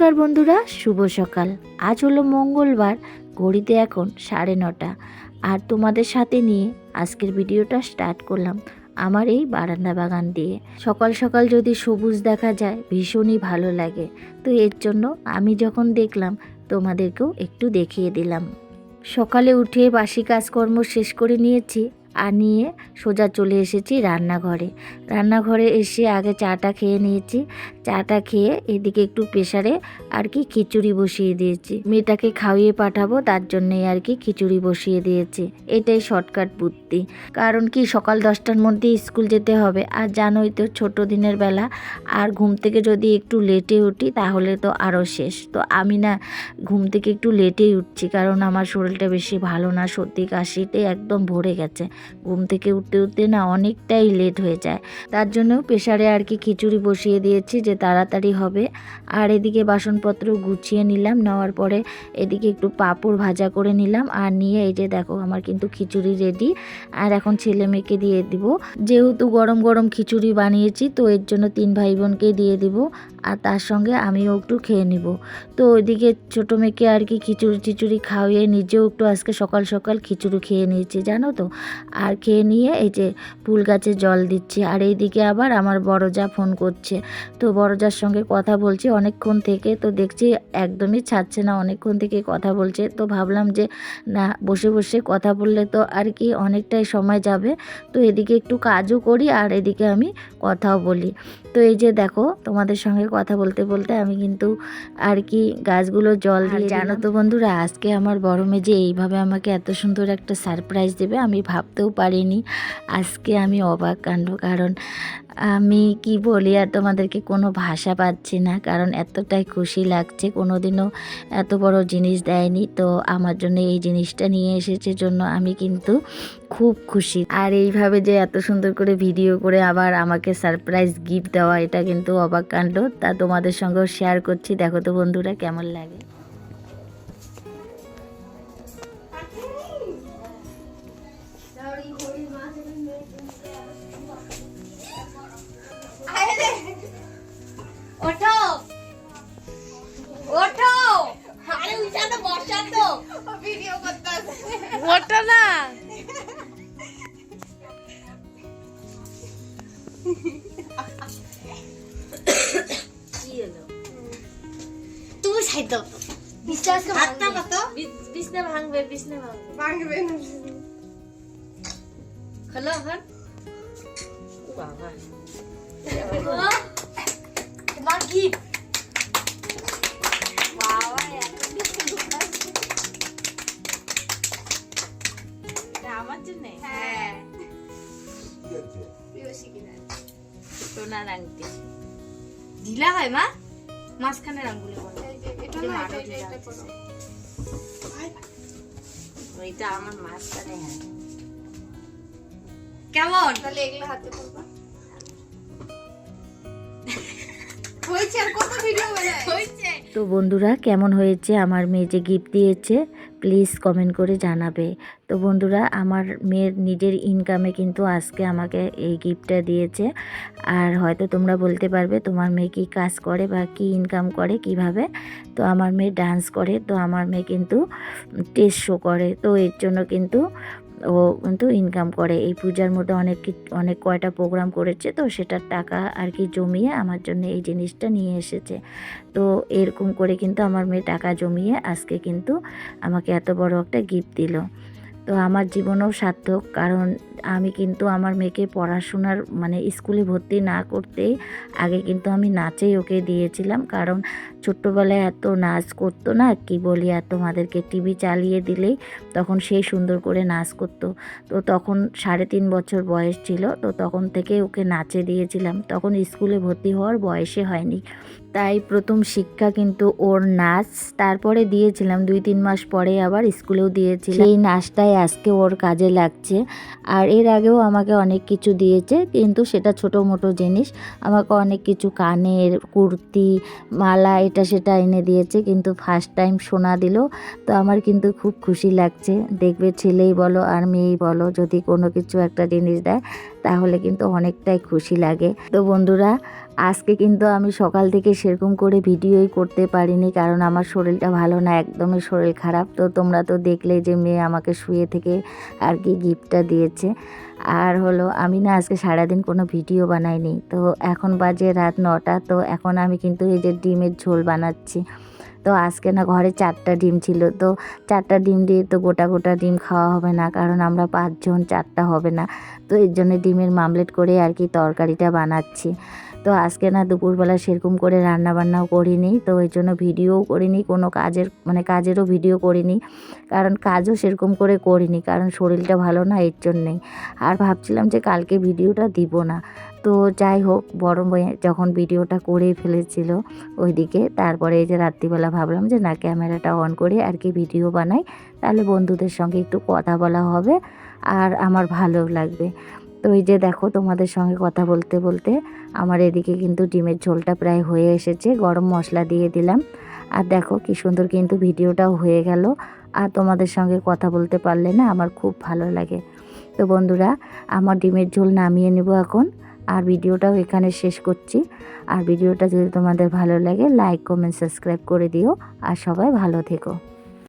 নমস্কার বন্ধুরা, শুভ সকাল। আজ হলো মঙ্গলবার, ঘড়িতে এখন সাড়ে নটা। আর তোমাদের সাথে নিয়ে আজকের ভিডিওটা স্টার্ট করলাম আমার এই বারান্দা বাগান দিয়ে। সকাল সকাল যদি সবুজ দেখা যায়, ভীষণই ভালো লাগে। তো এর জন্য আমি যখন দেখলাম, তোমাদেরকেও একটু দেখিয়ে দিলাম। সকালে উঠে বাসি কাজকর্ম শেষ করে নিয়েছি। আর নিয়ে সোজা চলে এসেছি রান্নাঘরে। রান্নাঘরে এসে আগে চাটা খেয়ে নিয়েছি। চাটা খেয়ে এদিকে একটু প্রেশারে আর কি খিচুড়ি বসিয়ে দিয়েছি। মেয়েটাকে খাইয়ে পাঠাবো, তার জন্যই আর কি খিচুড়ি বসিয়ে দিয়েছি। এটাই শর্টকাট বুদ্ধি। কারণ কি, সকাল দশটার মধ্যে স্কুল যেতে হবে। আর জানোই তো, ছোট দিনের বেলা। আর ঘুম থেকে যদি একটু লেটে উঠি, তাহলে তো আরও শেষ। তো আমি না, ঘুম থেকে একটু লেটেই উঠছি। কারণ আমার শরীরটা বেশি ভালো না, সর্দি কাশিতে একদম ভরে গেছে। ঘুম থেকে উঠতে উঠতে না অনেকটাই লেট হয়ে যায়। তার জন্য প্রেশারে আর কি খিচুড়ি বসিয়ে দিয়েছি যে তাড়াতাড়ি হবে। আর এদিকে বাসনপত্র গুছিয়ে নিলাম, নেওয়ার পরে এদিকে একটু পাঁপড় ভাজা করে নিলাম। আর নিয়ে এই যে দেখো আমার কিন্তু খিচুড়ি রেডি আর এখন ছেলে মেয়েকে দিয়ে দিব। যেহেতু গরম গরম খিচুড়ি বানিয়েছি, তো এর জন্য তিন ভাই বোনকে দিয়ে দিব। আর তার সঙ্গে আমিও একটু খেয়ে নিব। তো ওইদিকে ছোটো মেয়েকে আর কি খিচুড়ি টিচুড়ি খাওয়িয়ে নিজেও একটু আজকে সকাল সকাল খিচুড়ি খেয়ে নিয়েছি, জানো তো? আর খেয়ে নিয়ে এই যে ফুল গাছে জল দিচ্ছি। আর এইদিকে আবার আমার বড় যা ফোন করছে। তো বড় যার সঙ্গে কথা বলছি অনেকক্ষণ থেকে তো দেখছি একদমই ছাড়ছে না অনেকক্ষণ থেকে কথা বলছে। তো ভাবলাম যে না বসে বসে কথা বললে তো আর কি অনেকটাই সময় যাবে। তো এদিকে একটু কাজও করি আর এদিকে আমি কথাও বলি। তো এই যে দেখো তোমাদের সঙ্গে কথা বলতে বলতে আমি কিন্তু আর কি গাছগুলো জল দিয়ে জানো তো বন্ধুরা আজকে আমার বড় মেয়ে যে এইভাবে আমাকে এত সুন্দর একটা সারপ্রাইজ দেবে আমি ভাবতেও পারিনি। আজকে আমি অবাক কাণ্ড, কারণ আমি কি বলি আর তোমাদেরকে কোনো ভাষা পাচ্ছি না, কারণ এতটাই খুশি লাগছে। কোনো দিনও এত বড় জিনিস দেয়নি, তো আমার জন্য এই জিনিসটা নিয়ে এসেছে জন্য আমি কিন্তু খুব খুশি। আর এইভাবে যে এত সুন্দর করে ভিডিও করে আবার আমাকে সারপ্রাইজ গিফট দেওয়া, এটা কিন্তু অবাক কাণ্ড। তা তোমাদের সঙ্গেও শেয়ার করছি। দেখো তো বন্ধুরা, কেমন লাগে? ভিডিও করতে আছে ওটা না তুমি সাইড দাও বিশ্বাস করে হাতটা কত বিছনা ভাঙবে বিছনা ভাঙবে ভাঙবে না হ্যালো হ্যাঁ বাবা তোমার গিফট সোনার আংটি। ঢিলা হয় মা? মাঝখানে রাঙ্গুলি করো ওইটা আমার মাঝখানে হ্যাঁ কেমন? তাহলে এগুলো হাতে তো বন্ধুরা কেমন হয়েছে? আমার মেয়ে যে গিফট দিয়েছে প্লিজ কমেন্ট করে জানাবে। তো বন্ধুরা, আমার মেয়ের নিজের ইনকামে কিন্তু আজকে আমাকে এই গিফটটা দিয়েছে। আর হয়তো তোমরা বলতে পারবে, তোমার মেয়ে কী কাজ করে বা কি ইনকাম করে কীভাবে? তো আমার মেয়ে ডান্স করে, তো আমার মেয়ে কিন্তু টেস্ট শো করে। তো এর জন্য কিন্তু ও কিন্তু ইনকাম করে। এই পূজার মধ্যে অনেক অনেক কয়টা প্রোগ্রাম করেছে তো সেটার টাকা আর কি জমিয়ে আমার জন্য এই জিনিসটা নিয়ে এসেছে। তো এরকম করে কিন্তু আমার মেয়ে টাকা জমিয়ে আজকে কিন্তু আমাকে এত বড় একটা গিফট দিল। তো আমার জীবনেও সার্থক, কারণ আমি কিন্তু আমার মেয়েকে পড়াশোনার মানে স্কুলে ভর্তি না করতেই আগে কিন্তু আমি নাচেই ওকে দিয়েছিলাম। কারণ ছোট্টবেলায় এত নাচ করতো না, কি বলি আর তোমাদেরকে, টিভি চালিয়ে দিলেই তখন সেই সুন্দর করে নাচ করতো। তো তখন সাড়ে তিন বছর বয়স ছিল, তো তখন থেকে ওকে নাচে দিয়েছিলাম। তখন স্কুলে ভর্তি হওয়ার বয়সে হয়নি। তাই প্রথম শিক্ষা কিন্তু ওর নাচ। তারপরে দিয়েছিলাম দুই তিন মাস পরে আবার স্কুলেও দিয়েছিলাম। সেই নাচটাই আজকে ওর কাজে লাগছে। আর এর আগেও আমাকে অনেক কিছু দিয়েছে, কিন্তু সেটা ছোটো মোটো জিনিস। আমাকে অনেক কিছু কানের কুর্তি, মালা এটা সেটা এনে দিয়েছে, কিন্তু ফার্স্ট টাইম সোনা দিল। তো আমার কিন্তু খুব খুশি লাগছে। দেখবে ছেলেই বলো আর মেয়েই বলো, যদি কোনো কিছু একটা জিনিস দেয় তাহলে কিন্তু অনেকটাই খুশি লাগে। তো বন্ধুরা, আজকে কিন্তু আমি সকাল থেকে সেরকম করে ভিডিওই করতে পারিনি কারণ আমার শরীরটা ভালো না, একদমই শরীর খারাপ। তো তোমরা তো দেখলে যে মেয়ে আমাকে শুয়ে থেকে আর কি গিফটটা দিয়েছে। আর হলো, আমি না আজকে সারাদিন কোনো ভিডিও বানাইনি। তো এখন বাজে রাত নটা, তো এখন আমি কিন্তু এই যে ডিমের ঝোল বানাচ্ছি। তো আজকে না ঘরে চারটা ডিম ছিল, তো চারটা ডিম দিয়ে তো গোটা গোটা ডিম খাওয়া হবে না, কারণ আমরা পাঁচজন চারটা হবে না। তো এর জন্য ডিমের মামলেট করে আর কি তরকারিটা বানাচ্ছি। তো আজকে না দুপুরবেলা সেরকম করে রান্না বান্নাও করিনি, তো ওই জন্য ভিডিওও করিনি, কোনো কাজের মানে কাজেরও ভিডিও করিনি। কারণ কাজও সেরকম করে করিনি, কারণ শরীরটা ভালো না, এর জন্যেই। আর ভাবছিলাম যে কালকে ভিডিওটা দিব না। তো যাই হোক, বড় যখন ভিডিওটা করে ফেলেছিল ওইদিকে, তারপরে এই যে রাত্রিবেলা ভাবলাম যে না, ক্যামেরাটা অন করে আর কি ভিডিও বানাই, তাহলে বন্ধুদের সঙ্গে একটু কথা বলা হবে আর আমার ভালো লাগবে। তো এই যে দেখো তোমাদের সঙ্গে কথা বলতে বলতে আমার এদিকে কিন্তু ডিমের ঝোলটা প্রায় হয়ে এসেছে, গরম মশলা দিয়ে দিলাম। আর দেখো কি সুন্দর কিন্তু ভিডিওটাও হয়ে গেল, আর তোমাদের সঙ্গে কথা বলতে পারলে না আমার খুব ভালো লাগে। তো বন্ধুরা, আমার ডিমের ঝোল নামিয়ে নেব এখন। আর ভিডিওটাও এখানে শেষ করছি। আর ভিডিওটা যদি তোমাদের ভালো লাগে লাইক কমেন্ট সাবস্ক্রাইব করে দিও। আর সবাই ভালো থেকো।